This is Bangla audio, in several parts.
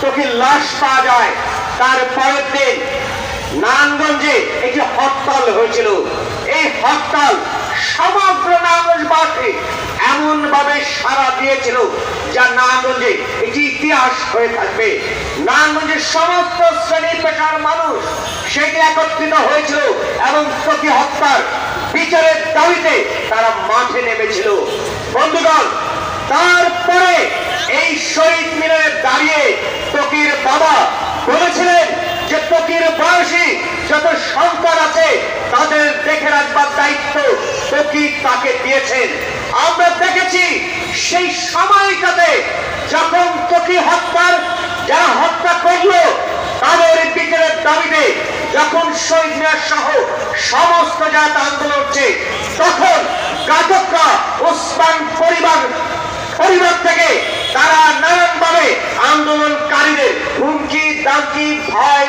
তোকে লাশ পাওয়া যায়। তার পরের দিন নারায়ণগঞ্জে একটি হরতাল হয়েছিল। এই হরতাল সমগ্র নারায়ণগঞ্জবাসী এমন ভাবে সারা দিয়েছিল যা নারায়ণগঞ্জে একটি ইতিহাস হয়ে থাকবে। নারায়ণগঞ্জের সমস্ত শ্রেণি পেশার মানুষ সেটি একত্রিত হয়েছিল এবং প্রতি হত্যার বিচারের দাবিতে তারা মাঠে নেমেছিল। বন্ধুগণ এই শহীদ মিনারে দাঁড়িয়ে তকির বাবা বলেছিলেন যে তকির বয়সী যত সন্তান আছে, তাদের দেখে রাখবার দায়িত্ব তকি তাকে দিয়েছেন। আমরা দেখেছি সেই সময়টাতে যখন তকি হত্যার, যারা হত্যা করল, তাদের বিচারের দাবিতে যখন শহীদ মিনার সহ সমস্ত জাত আন্দোলন হচ্ছে, তখন ঘাতকরা ওসমান পরিবার পরিবার থেকে তারা নানানভাবে আন্দোলনকারীদের হুমকি দামকি ভয়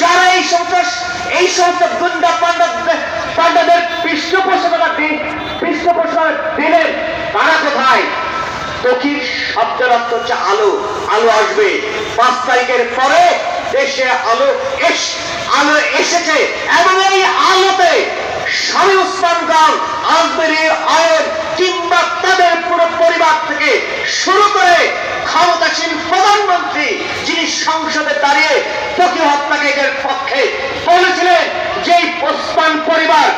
যারা এই সমস্ত এই সমস্ত গুন্ডা পান্ডা পান্ডাদের পৃষ্ঠপোষকতা পৃষ্ঠপোষকতা দিলেন তারা কোথায়? তকির শব্দের অর্থ হচ্ছে আলো। আলো আসবে। পাঁচ তারিখের পরে দেশে আলো এস, আলো এসেছে এবং এই আলোতে স্বামী উসমান গান আজমেরির আয়ন কিংবা তাদের পুরো পরিবার থেকে শুরু করে ক্ষমতাসীন প্রধানমন্ত্রী সংসদে দাঁড়িয়ে তকি হত্যাকারীদের পক্ষে বলেছিলেন যে ওসমান পরিবার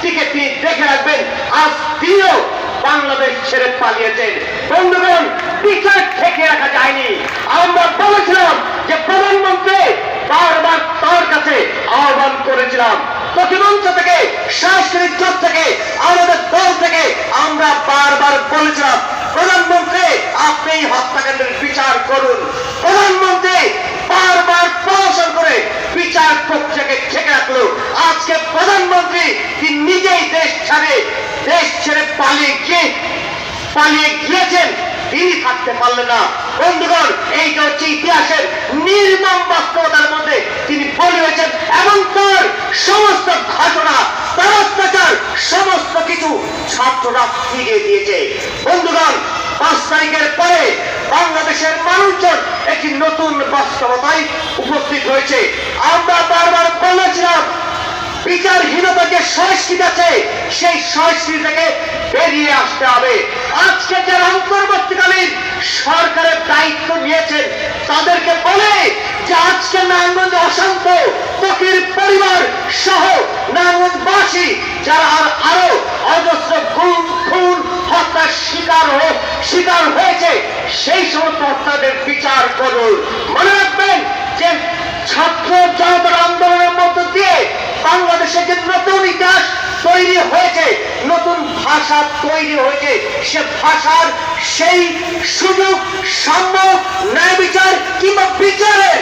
টিকে তিনি দেখে রাখবেন, আজ তিনিও বাংলাদেশ ছেড়ে পালিয়েছেন। বন্ধুগণ, বিচার থেকে রাখা যায়নি। আমরা বলেছিলাম যে প্রধানমন্ত্রী বারবার তার কাছে আহ্বান করেছিলাম। প্রতিমঞ্চ থেকে, সাংস্কৃতিক থেকে, আমাদের দল থেকে আমরা বারবার বলেছিলাম আপনি এই হত্যাকাণ্ডের বিচার করুন। প্রধানমন্ত্রী বারবার প্রদর্শন করে বিচার প্রক্রিয়াকে ঠেকে রাখল। আজকে প্রধানমন্ত্রী তিনি নিজেই দেশ ছাড়ে, দেশ ছেড়ে পালিয়ে গিয়ে, পালিয়ে গিয়েছেন, তিনি থাকতে পারলেন না। বন্ধুগণ হচ্ছে ইতিহাসের নির্মম বাস্তবতার মধ্যে তিনি বলি হয়েছেন। এবং তার সমস্ত ঘটনা, তার অত্যাচার, সমস্ত কিছু ছাত্ররা ফিরিয়ে দিয়েছে। বন্ধুগণ পাঁচ তারিখের পরে বাংলাদেশের মানুষজন একটি নতুন বাস্তবতায় উপস্থিত হয়েছে। আমরা বারবার বলেছিলাম বিচারহীনতা যে সংস্কৃতি আছে সেই সংস্কৃতি থেকে বেরিয়ে আসতে হবে। আজকে যারা অন্তর্বর্তীকালীন সরকারের দায়িত্ব নিয়েছেন, তাদেরকে বলে যে আজকে নারায়ণগঞ্জ অশান্ত পরিবার সহ নারায়ণগঞ্জবাসী যারা শিকার হয়েছে, সেই সমস্ত হত্যাদের বিচার করুন। মনে রাখবেন যে ছাত্র জনতার আন্দোলনের মধ্য দিয়ে বাংলাদেশে যে নতুন ইতিহাস তৈরি হয়েছে, নতুন ভাষা তৈরি হয়েছে, সে ভাষার সেই সুযোগ, সাম্য, ন্যায় বিচার কিংবা বিচারের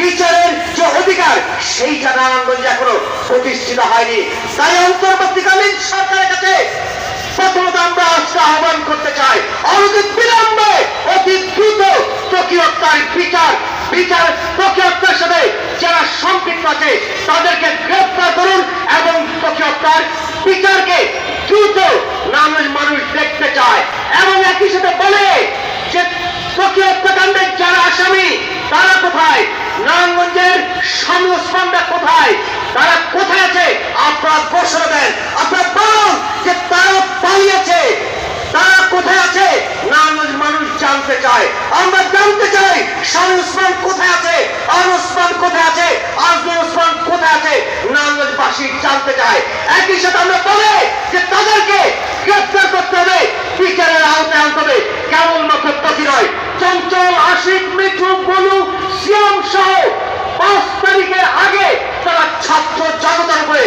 বিচারের যে অধিকার সেইটা নারায়ণগঞ্জে এখনও প্রতিষ্ঠিত হয়নি। তাই অন্তর্বর্তীকালীন সরকারের কাছে প্রথমত আমরা আহ্বান করতে চাই। অনতি বিলম্বে অতি দ্রুত তকিয়তার বিচার বিচার তকিয়তার সাথে যারা সম্পৃক্ত আছে, তাদেরকে গ্রেফতার করুন এবং তকিয়তার বিচারকে দ্রুত নামের মানুষ দেখতে চায়। এবং একই সাথে বলে যে তকি হত্যাকাণ্ডের যারা আসামি, তারা কোথায়? নারায়ণগঞ্জের স্বামী কোথায়? তারা কোথায় আছে? আপনারা ঘোষণা দেন। আপনারা বলুন যে তারা পালিয়েছে। তারা কোথায় আছে? না মানুষ জানতে চায়। আমরা জানতে চাই, শাহ উসমান কোথায় আছে? আর উসমান কোথায় আছে? আজমল উসমান কোথায় আছে? নারায়ণগঞ্জবাসী জানতে চায়। একই সাথে আমরা বলে যে তাদেরকে গ্রেফতার করতে হবে বিচারের আওতায় আনতে হবে কেবলমাত্র প্রতি নয় চঞ্চল আশিক মিঠু বলু সিয়াম সহ পাঁচ তারিখের আগে তারা ছাত্র জনতার উপরে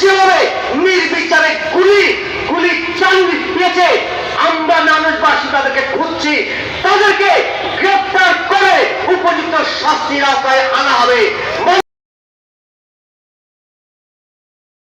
যেভাবে নির্বিচারে গুলি গুলি চালিয়ে দিয়েছে আমরা মানুষবাসী তাদেরকে খুঁজছি তাদেরকে গ্রেফতার করে উপযুক্ত শাস্তির আওতায় আনা হবে।